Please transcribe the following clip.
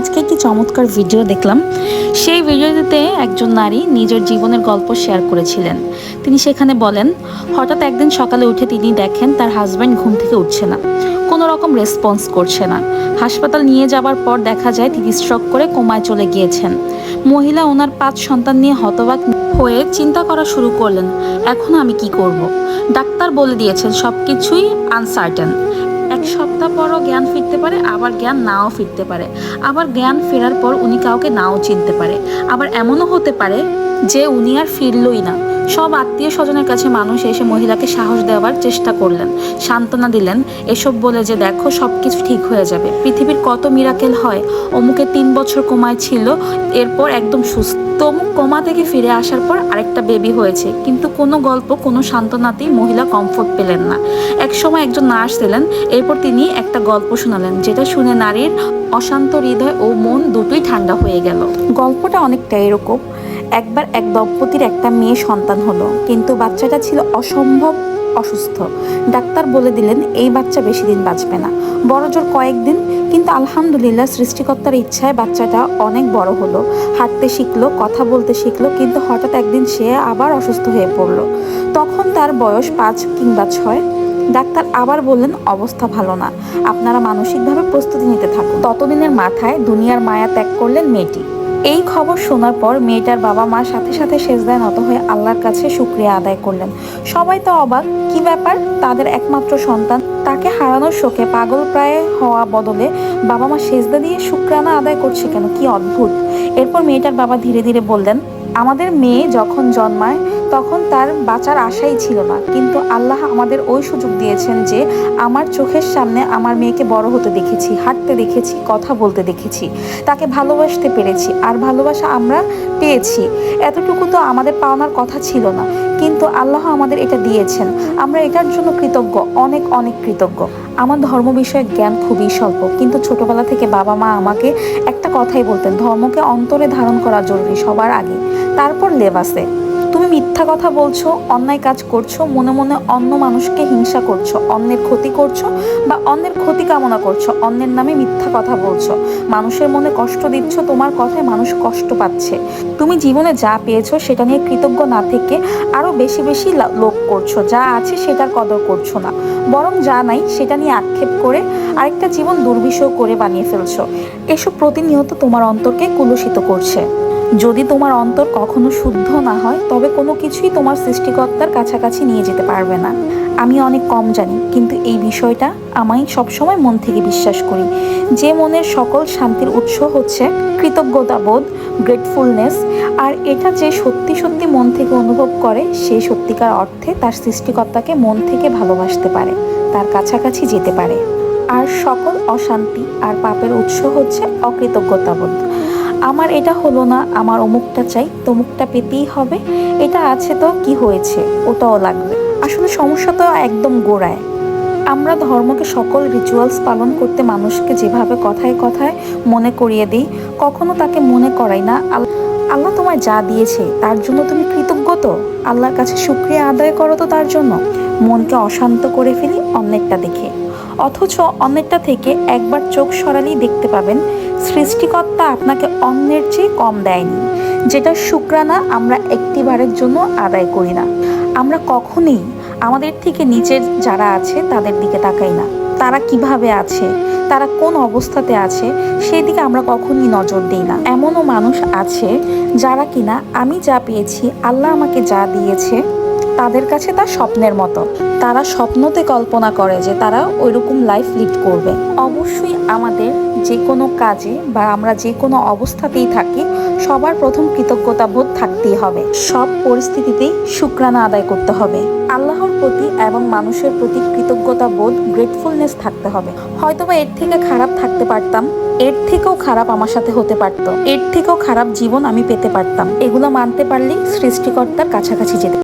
আজকে একটি চমৎকার ভিডিও দেখলাম। সেই ভিডিওটিতে একজন নারী নিজের জীবনের গল্প শেয়ার করেছিলেন। তিনি সেখানে বলেন, হঠাৎ একদিন সকালে উঠে তিনি দেখেন তার হাজব্যান্ড ঘুম থেকে উঠছে না। কোনো রকম রেসপন্স করছে না। হাসপাতাল নিয়ে যাবার পর দেখা যায় তিনি স্ট্রোক করে কোমায় চলে গিয়েছেন। মহিলা ওনার পাঁচ সন্তান নিয়ে হতবাক হয়ে চিন্তা করা শুরু করলেন, এখন আমি কি করব। ডাক্তার বলে দিয়েছেন সব কিছুই আনসার্টেন সপ্তাহ পরও জ্ঞান ফিরতে পারে, আবার জ্ঞান নাও ফিরতে পারে। আবার জ্ঞান ফেরার পর উনি কাউকে নাও চিনতে পারে। আবার এমনও হতে পারে যে উনি আর ফিরলই না। সব আত্মীয় স্বজনের কাছে মানুষ এসে মহিলাকে সাহস দেওয়ার চেষ্টা করলেন, সান্ত্বনা দিলেন, এসব বলে যে, দেখো সব কিছু ঠিক হয়ে যাবে। পৃথিবীর কত মিরাকেল হয়। অমুকে তিন বছর কোমায় ছিল, এরপর একদম সুস্থ তমুক কোমা থেকে ফিরে আসার পর আরেকটা বেবি হয়েছে। কিন্তু কোনো গল্প, কোনো সান্ত্বনাতেই মহিলা কমফোর্ট পেলেন না। এক সময় একজন নার্স এলেন, এরপর তিনি একটা গল্প শোনালেন, যেটা শুনে নারীর অশান্ত হৃদয় ও মন দুটোই ঠান্ডা হয়ে গেল। গল্পটা অনেকটা এরকম। একবার এক দম্পতির একটা মেয়ে সন্তান হলো, কিন্তু বাচ্চাটা ছিল অসম্ভব অসুস্থ। ডাক্তার বলে দিলেন, এই বাচ্চা বেশি দিন বাঁচবে না। বড় জোর কয়েকদিন, কিন্তু আলহামদুলিল্লাহ সৃষ্টিকর্তার ইচ্ছায় বাচ্চাটা অনেক বড় হলো। হাঁটতে শিখলো, কথা বলতে শিখলো, কিন্তু হঠাৎ একদিন সে আবার অসুস্থ হয়ে পড়ল। তখন তার বয়স পাঁচ কিংবা ছয়। ডাক্তার আবার বললেন, অবস্থা ভালো না। আপনারা মানসিকভাবে প্রস্তুতি নিতে থাকুন। ততদিনের মাথায় দুনিয়ার মায়া ত্যাগ করলেন মেয়েটি। এই খবর শোনার পর মেয়েটার বাবা মা সাথে সাথে সেজদায় নত হয়ে আল্লাহর কাছে শুক্রিয়া আদায় করলেন। সবাই তো অবাক, কি ব্যাপার? তাদের একমাত্র সন্তান, তাকে হারানোর শোকে পাগল প্রায় হওয়া বদলে বাবা মা সেজদা দিয়ে শুক্রানা আদায় করছে কেন? কি অদ্ভুত। এরপর মেয়েটার বাবা ধীরে ধীরে বললেন, আমাদের মেয়ে যখন জন্মায় তখন তার বাঁচার আশাই ছিল না। কিন্তু আল্লাহ আমাদের ওই সুযোগ দিয়েছেন যে আমার চোখের সামনে আমার মেয়েকে বড় হতে দেখেছি, হাঁটতে দেখেছি, কথা বলতে দেখেছি, তাকে ভালোবাসতে পেরেছি, আর ভালোবাসা আমরা পেয়েছি। এতটুকু তো আমাদের পাওনার কথা ছিল না, কিন্তু আল্লাহ আমাদের এটা দিয়েছেন। আমরা এটার জন্য কৃতজ্ঞ, অনেক অনেক কৃতজ্ঞ। আমার ধর্ম বিষয়ক জ্ঞান খুবই স্বল্প, কিন্তু ছোটবেলা থেকে বাবা মা আমাকে একটা কথাই বলতেন, ধর্মকে অন্তরে ধারণ করা জরুরি সবার আগে, তারপর লেবাসে। তুমি মিথ্যা কথা বলছো, অন্যায় কাজ করছ, মনে মনে অন্য মানুষকে হিংসা করছ, অন্যের ক্ষতি করছ বা অন্যের ক্ষতি কামনা করছ, অন্যের নামে মিথ্যা কথা বলছো। মানুষের মনে কষ্ট দিচ্ছ, তোমার কথায় মানুষ কষ্ট পাচ্ছে। তুমি জীবনে যা পেয়েছ সেটা নিয়ে কৃতজ্ঞ না থেকে আরও বেশি বেশি লা- লোভ করছ। যা আছে সেটার কদর করছ না। বরং যা নাই সেটা নিয়ে আক্ষেপ করে আরেকটা জীবন দুর্বিষহ করে বানিয়ে ফেলছো। এসব প্রতিনিয়ত তোমার অন্তরকে কুলুষিত করছে। যদি তোমার অন্তর কখনো শুদ্ধ না হয়, তবে কোনো কিছুই তোমার সৃষ্টিকর্তার কাছাকাছি নিয়ে যেতে পারবে না। আমি অনেক কম জানি, কিন্তু এই বিষয়টা আমি সবসময় মন থেকে বিশ্বাস করি। যে মনের সকল শান্তির উৎস হচ্ছে কৃতজ্ঞতাবোধ গ্রেটফুলনেস আর এটা যে সত্যি সত্যি মন থেকে অনুভব করে, সে সত্যিকার অর্থে তার সৃষ্টিকর্তাকে মন থেকে ভালোবাসতে পারে, তার কাছাকাছি যেতে পারে। আর সকল অশান্তি আর পাপের উৎস হচ্ছে অকৃতজ্ঞতাবোধ আমার এটা হলো না, আমার অমুকটা চাই, তমুকটা পেতেই হবে। এটা আছে তো, কি হয়েছে? ওটাও লাগবে। আসলে সমস্যা তো একদম গোড়ায়। আমরা ধর্মকে সকল রিচুয়ালস পালন করতে মানুষকে যেভাবে কথায় কথায় মনে করিয়ে দিই, কখনো তাকে মনে করাই না। আল- আল্লাহ তোমায় যা দিয়েছে, তার জন্য তুমি কৃতজ্ঞ তো? আল্লাহর কাছে শুক্রিয়া আদায় করো তো তার জন্য। মনকে অশান্ত করে ফেলি অন্যেরটা দেখে। অথচ অন্যেরটা থেকে একবার চোখ সরালেই দেখতে পাবেন সৃষ্টিকর্তা আপনাকে অন্যের চেয়ে কম দেয়নি। যেটা শুক্রানা আমরা একটিবারের জন্য আদায় করি না। আমরা কখনোই আমাদের থেকে নিচের যারা আছে তাদের দিকে তাকাই না। তারা কীভাবে আছে? তারা কোন অবস্থাতে আছে? সেই দিকে আমরা কখনই নজর দিই না। এমনও মানুষ আছে যারা কিনা, আমি যা পেয়েছি, আল্লাহ আমাকে যা দিয়েছে তাদের কাছে তা স্বপ্নের মতো। তারা স্বপ্নতে কল্পনা করে যে তারা ওইরকম লাইফ লিড করবে। অবশ্যই আমাদের যে কোনো কাজে বা আমরা যে কোনো অবস্থাতেই থাকি, সবার প্রথম কৃতজ্ঞতা বোধ থাকতেই হবে। সব পরিস্থিতিতেই শুক্রানা আদায় করতে হবে। আল্লাহর প্রতি এবং মানুষের প্রতি কৃতজ্ঞতা বোধ গ্রেটফুলনেস থাকতে হবে। হয়তোবা এর থেকে খারাপ থাকতে পারতাম, এর থেকেও খারাপ আমার সাথে হতে পারতো। এর থেকেও খারাপ জীবন আমি পেতে পারতাম। এগুলো মানতে পারলেই সৃষ্টিকর্তার কাছাকাছি যেতে